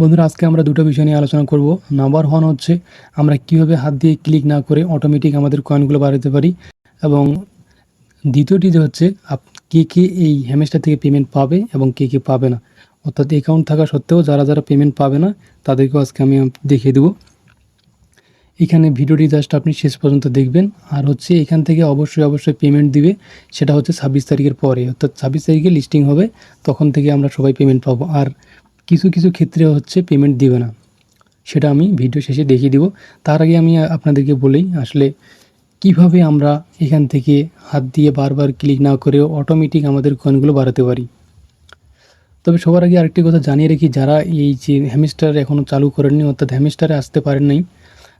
বন্ধুরা, আজকে আমরা দুটো বিষয় নিয়ে আলোচনা করব। নাম্বার ওয়ান হচ্ছে, আমরা কীভাবে হাত দিয়ে ক্লিক না করে অটোমেটিক আমাদের কয়েনগুলো বাড়াতে পারি। এবং দ্বিতীয়টি যে হচ্ছে, আপ- কে কে এই হ্যামেস্টার থেকে পেমেন্ট পাবে এবং কে কে পাবে না। অর্থাৎ অ্যাকাউন্ট থাকা সত্ত্বেও যারা যারা পেমেন্ট পাবে না, তাদেরকেও আজকে আমি দেখিয়ে দেবো। এখানে ভিডিওটি জাস্ট আপনি শেষ পর্যন্ত দেখবেন। আর হচ্ছে, এখান থেকে অবশ্যই অবশ্যই পেমেন্ট দিবে, সেটা হচ্ছে ছাব্বিশ তারিখের পরে। অর্থাৎ ছাব্বিশ তারিখে লিস্টিং হবে, তখন থেকে আমরা সবাই পেমেন্ট পাবো। আর কিছু কিছু ক্ষেত্রে হচ্ছে পেমেন্ট দিবে না। সেটা আমি ভিডিও শেষে দেখিয়ে দিব। তার আগে আমি আপনাদেরকে বলেই, আসলে কীভাবে আমরা এখান থেকে হাত দিয়ে বারবার ক্লিক না করে অটোমেটিক আমাদের কয়েনগুলো বাড়াতে পারি। তবে সবার আগে আরেকটি কথা জানিয়ে রাখি, যারা এই যে হ্যামিস্টার এখনও চালু করেননি, অর্থাৎ হ্যামিস্টারে আসতে পারেন নাই,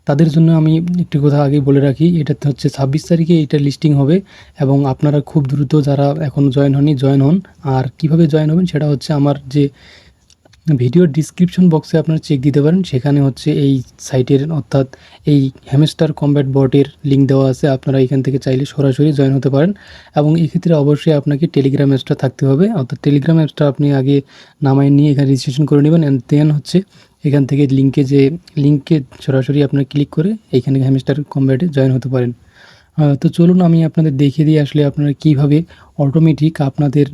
তাদের জন্য আমি একটি কথা আগে বলে রাখি এটাতে হচ্ছে ছাব্বিশ তারিখে এটা লিস্টিং হবে এবং আপনারা খুব দ্রুত যারা এখন জয়েন হননি জয়েন হন। আর কীভাবে জয়েন হবেন, সেটা হচ্ছে আমার যে ভিডিওর ডিসক্রিপশন বক্সে আপনারা চেক দিতে পারেন। সেখানে হচ্ছে এই সাইটের অর্থাৎ এই হ্যামস্টার কম্ব্যাট বটের লিঙ্ক দেওয়া আছে। আপনারা এখান থেকে চাইলে সরাসরি জয়েন হতে পারেন এবং এক্ষেত্রে অবশ্যই আপনাকে টেলিগ্রাম অ্যাপসটা থাকতে হবে। অর্থাৎ টেলিগ্রাম অ্যাপসটা আপনি আগে নামায় নিয়ে এখানে রেজিস্ট্রেশন করে নেবেন অ্যান্ড দেন হচ্ছে এখান থেকে লিঙ্কে যে লিঙ্কে সরাসরি আপনার ক্লিক করে এইখানে হ্যামস্টার কম্ব্যাটে জয়েন হতে পারেন। তো চলুন আমি আপনাদের দেখিয়ে দিই আসলে আপনারা কীভাবে অটোমেটিক আপনাদের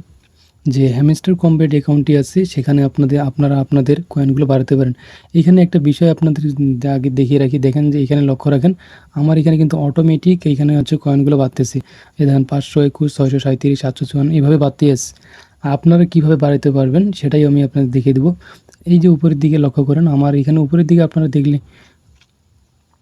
যে হ্যামস্টার কম্বেট অ্যাকাউন্টটি আছে, সেখানে আপনাদের, আপনারা আপনাদের কয়েনগুলো বাড়াতে পারেন। এখানে একটা বিষয় আপনাদের আগে দেখিয়ে রাখি। দেখেন যে এখানে লক্ষ্য রাখেন, আমার এখানে কিন্তু অটোমেটিক এইখানে হচ্ছে কয়েনগুলো বাড়তেছে। এই দেখেন পাঁচশো একুশ, ছয়শো সাঁত্রিশ সাতশো চুয়ান্ন এইভাবে বাড়তে আসছে আপনারা কীভাবে বাড়াতে পারবেন, সেটাই আমি আপনাদের দেখিয়ে দেবো। এই যে উপরের দিকে লক্ষ্য করেন, আমার এখানে উপরের দিকে আপনারা দেখলে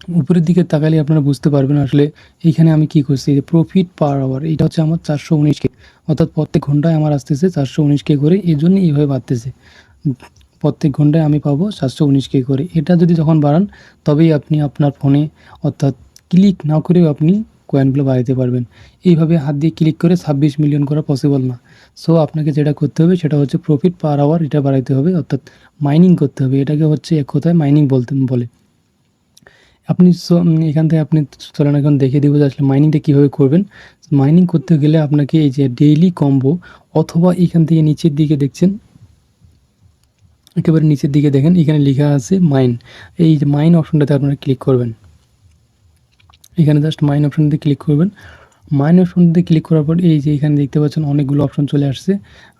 উপরের দিকে তাকালে আপনারা বুঝতে পারবেন আসলে এইখানে আমি কি করছি যে প্রফিট পার আওয়ার এটা হচ্ছে আমার চারশো উনিশকে অর্থাৎ প্রত্যেক ঘন্টায় আমার আসতেছে চারশো উনিশকে করে, এই জন্য এইভাবে বাড়তেছে। প্রত্যেক ঘন্টায় আমি পাবো চারশো উনিশকে করে। এটা যদি যখন বাড়ান, তবেই আপনি আপনার ফোনে অর্থাৎ ক্লিক না করেও আপনি কয়েনগুলো বাড়াতে পারবেন। এইভাবে হাত দিয়ে ক্লিক করে ছাব্বিশ মিলিয়ন করা পসিবল না। সো আপনাকে যেটা করতে হবে, সেটা হচ্ছে প্রফিট পার আওয়ার এটা বাড়াইতে হবে। অর্থাৎ মাইনিং করতে হবে। এটাকে হচ্ছে এক কথায় মাইনিং বলতে, বলে। আপনি এখান থেকে আপনি চলেন এখন দেখিয়ে দিব যে আসলে মাইনিংটা কীভাবে করবেন। মাইনিং করতে গেলে আপনাকে এই যে ডেইলি কম্বো অথবা এখান থেকে নিচের দিকে দেখছেন, একেবারে নিচের দিকে দেখেন, এখানে লেখা আছে মাইন এই যে মাইন অপশনটাতে আপনারা ক্লিক করবেন। এখানে জাস্ট মাইন অপশনটাতে ক্লিক করবেন। মাইন অপশনটাতে ক্লিক করার পর এই যে এখানে দেখতে পাচ্ছেন অনেকগুলো অপশন চলে আসছে।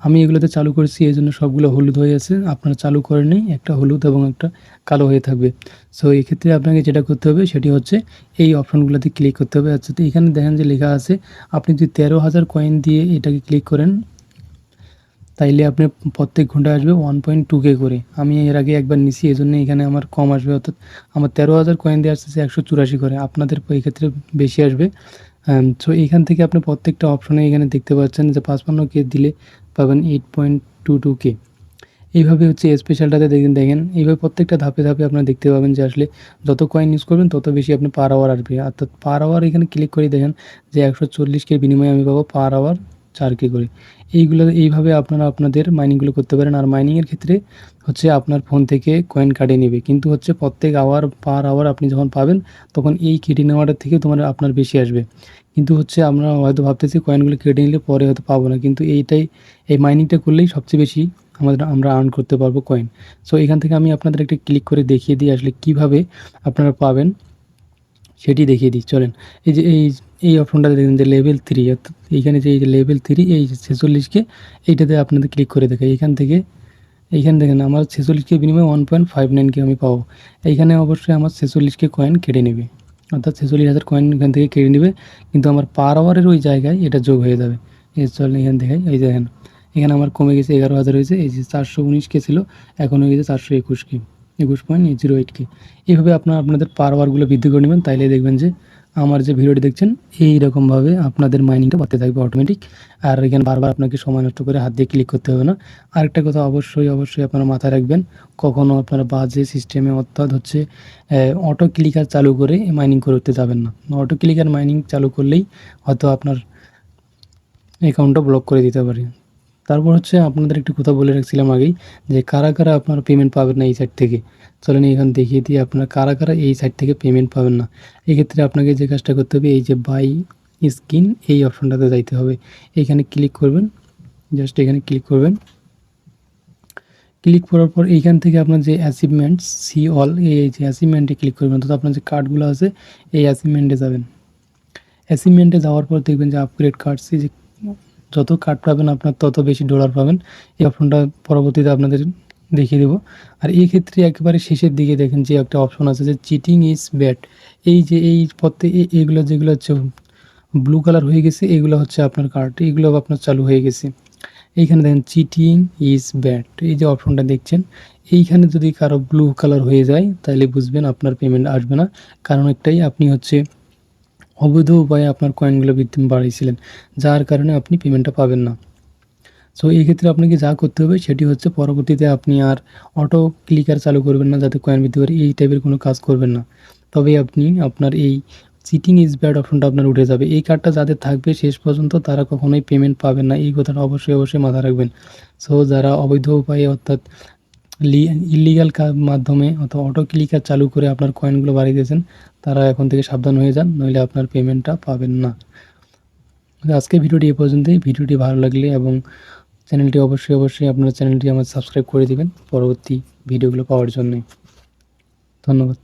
আমি এগুলোতে চালু করেছি এই জন্য সবগুলো হলুদ হয়ে আছে। আপনারা চালু করেননি একটা হলুদ এবং একটা কালো হয়ে থাকবে। সো এক্ষেত্রে আপনাকে যেটা করতে হবে, সেটি হচ্ছে এই অপশনগুলোতে ক্লিক করতে হবে। আচ্ছা তো এখানে দেখেন যে লেখা আছে, আপনি যদি তেরো হাজার কয়েন দিয়ে এটাকে ক্লিক করেন, তাইলে আপনি প্রত্যেক ঘণ্টা আসবে ওয়ান পয়েন্ট টু কে করে। আমি এর আগে একবার নিছি এই জন্য এখানে আমার কম আসবে। অর্থাৎ আমার তেরো হাজার কয়েন দিয়ে আসতেছে একশো চুরাশি করে। আপনাদের এক্ষেত্রে বেশি আসবে। সো এখান থেকে আপনি প্রত্যেকটা অপশনে এখানে দেখতে পাচ্ছেন যে পাঁচপান্ন কে দিলে পাবেন এইট পয়েন্ট টু টু কে এইভাবে হচ্ছে স্পেশালটাতে দেখেন দেখেন, এইভাবে প্রত্যেকটা ধাপে ধাপে আপনারা দেখতে পাবেন যে আসলে যত কয়েন ইউজ করবেন, তত বেশি আপনি পার আওয়ার আসবে। অর্থাৎ পার আওয়ার এখানে ক্লিক করে দেখেন যে একশো চল্লিশ কে বিনিময়ে আমি পাবো পার আওয়ার চার কে করে। এইগুলো এইভাবে আপনারা আপনাদের মাইনিংগুলো করতে পারেন। আর মাইনিংয়ের ক্ষেত্রে হচ্ছে আপনার ফোন থেকে কয়েন কাটে নেবে। কিন্তু হচ্ছে প্রত্যেক আওয়ার পার আওয়ার আপনি যখন পাবেন, তখন এই কেটে নেওয়াটার থেকে তোমার আপনার বেশি আসবে। কিন্তু হচ্ছে আমরা হয়তো ভাবতেছি কয়েনগুলো কেটে নিলে পরে হয়তো পাবো না। কিন্তু এইটাই, এই মাইনিংটা করলেই সবচেয়ে বেশি আমাদের, আমরা আর্ন করতে পারব কয়েন সো এখান থেকে আমি আপনাদের একটা ক্লিক করে দেখিয়ে দিই আসলে কীভাবে আপনারা পাবেন। সেটি দেখিয়ে দিই, চলেন। এই যে এই এই অপশনটা দেখেন যে লেভেল থ্রি অর্থাৎ এইখানে যে এই যে লেভেল থ্রি এই যে ছেচল্লিশকে এইটাতে আপনাদের ক্লিক করে দেখাই। এখান থেকে এইখানে দেখেন আমার ছেচল্লিশকে বিনিময়ে ওয়ান পয়েন্ট ফাইভ নাইনকে আমি পাবো। এইখানে অবশ্যই আমার ছেচল্লিশকে কয়েন কেটে নেবে। অর্থাৎ ছেচল্লিশ হাজার কয়েন এখান থেকে কেটে নেবে, কিন্তু আমার পার আওয়ারের ওই জায়গায় এটা যোগ হয়ে যাবে। এই চলেন এখান থেকে, এই দেখেন, এখানে আমার কমে গেছে এগারো হাজার হয়েছে, এই যে চারশো উনিশকে ছিল, এখন হয়ে গেছে চারশো একুশকে একুশ পয়েন্ট জিরো এইটকে এইভাবে আপনার আপনাদের পার আওয়ারগুলো বৃদ্ধি করে নেবেন, তাইলে দেখবেন যে আমার যে ভিডিওটি দেখছেন এই রকমভাবে আপনাদের মাইনিংটা বাড়তে থাকবে অটোমেটিক আর এখানে বারবার আপনাকে সময় নষ্ট করে হাত দিয়ে ক্লিক করতে হবে না। আরেকটা কথা অবশ্যই অবশ্যই আপনারা মাথায় রাখবেন কখনও আপনারা বাজে সিস্টেমে অর্থাৎ হচ্ছে অটো ক্লিকার চালু করে মাইনিং করতে যাবেন না। অটো ক্লিকার মাইনিং চালু করলেই হয়তো আপনার অ্যাকাউন্টটা ব্লক করে দিতে পারে। তারপর হচ্ছে আপনাদের একটি কথা বলে রাখছিলাম আগেই, যে কারা কারা আপনারা পেমেন্ট পাবেন না এই সাইট থেকে? চলেন এখানে দেখিয়ে দিয়ে আপনারা কারা কারা এই সাইট থেকে পেমেন্ট পাবেন না? এক্ষেত্রে আপনাকে যে কাজটা করতে হবে, এই যে বাই স্কিন এই অপশনটাতে যাইতে হবে। এখানে ক্লিক করবেন জাস্ট এখানে ক্লিক করবেন। ক্লিক করার পর এইখান থেকে আপনার যে অ্যাচিভমেন্টস সি অল এই যে অ্যাচিভমেন্টে ক্লিক করবেন, অর্থাৎ আপনার যে কার্ডগুলো আছে, এই অ্যাচিভমেন্টে যাবেন। অ্যাচিভমেন্টে যাওয়ার পর দেখবেন যে আপগ্রেড কার্ডস এই যে যত কার্ড পাবেন আপনার তত বেশি ডলার পাবেন। এই অপশনটা পরবর্তীতে আপনাদের দেখিয়ে দেবো। আর এই ক্ষেত্রে একেবারে শেষের দিকে দেখেন যে একটা অপশন আছে যে চিটিং ইজ ব্যাড এই যে এই পথে এইগুলো যেগুলো হচ্ছে ব্লু কালার হয়ে গেছে, এগুলো হচ্ছে আপনার কার্ড এইগুলো আপনার চালু হয়ে গেছে। এইখানে দেখেন চিটিং ইজ ব্যাড এই যে অপশনটা দেখছেন, এইখানে যদি কারও ব্লু কালার হয়ে যায়, তাহলে বুঝবেন আপনার পেমেন্ট আসবে না। কারণ একটাই, আপনি হচ্ছে অবৈধ উপায়ে আপনার কয়েনগুলো বৃদ্ধি বাড়িয়েছিলেন যার কারণে আপনি পেমেন্টটা পাবেন না। সো এই ক্ষেত্রে আপনাকে যা করতে হবে, সেটি হচ্ছে পরবর্তীতে আপনি আর অটো ক্লিকার চালু করবেন না, যাতে কয়েন বৃদ্ধি করে এই টাইপের কোনো কাজ করবেন না। তবে আপনি আপনার এই চিটিং ইজ ব্যাড অপশনটা আপনার উঠে যাবে। এই কার্ডটা যাদের থাকবে, শেষ পর্যন্ত তারা কখনোই পেমেন্ট পাবেন না, এই কথাটা অবশ্যই অবশ্যই মাথায় রাখবেন। সো যারা অবৈধ উপায়ে অর্থাৎ ইলিগাল মাধ্যমে অথবা অটো ক্লিকার চালু করে আপনার কয়েনগুলো বাড়িয়ে দিয়েছেন, তারা এখন থেকে সাবধান হয়ে যান, নইলে আপনার পেমেন্টটা পাবেন না। আজকে ভিডিওটি এ পর্যন্তই। ভিডিওটি ভালো লাগলে এবং চ্যানেলটি অবশ্যই অবশ্যই আপনার চ্যানেলটি আমার সাবস্ক্রাইব করে দিবেন পরবর্তী ভিডিওগুলো পাওয়ার জন্যে। ধন্যবাদ।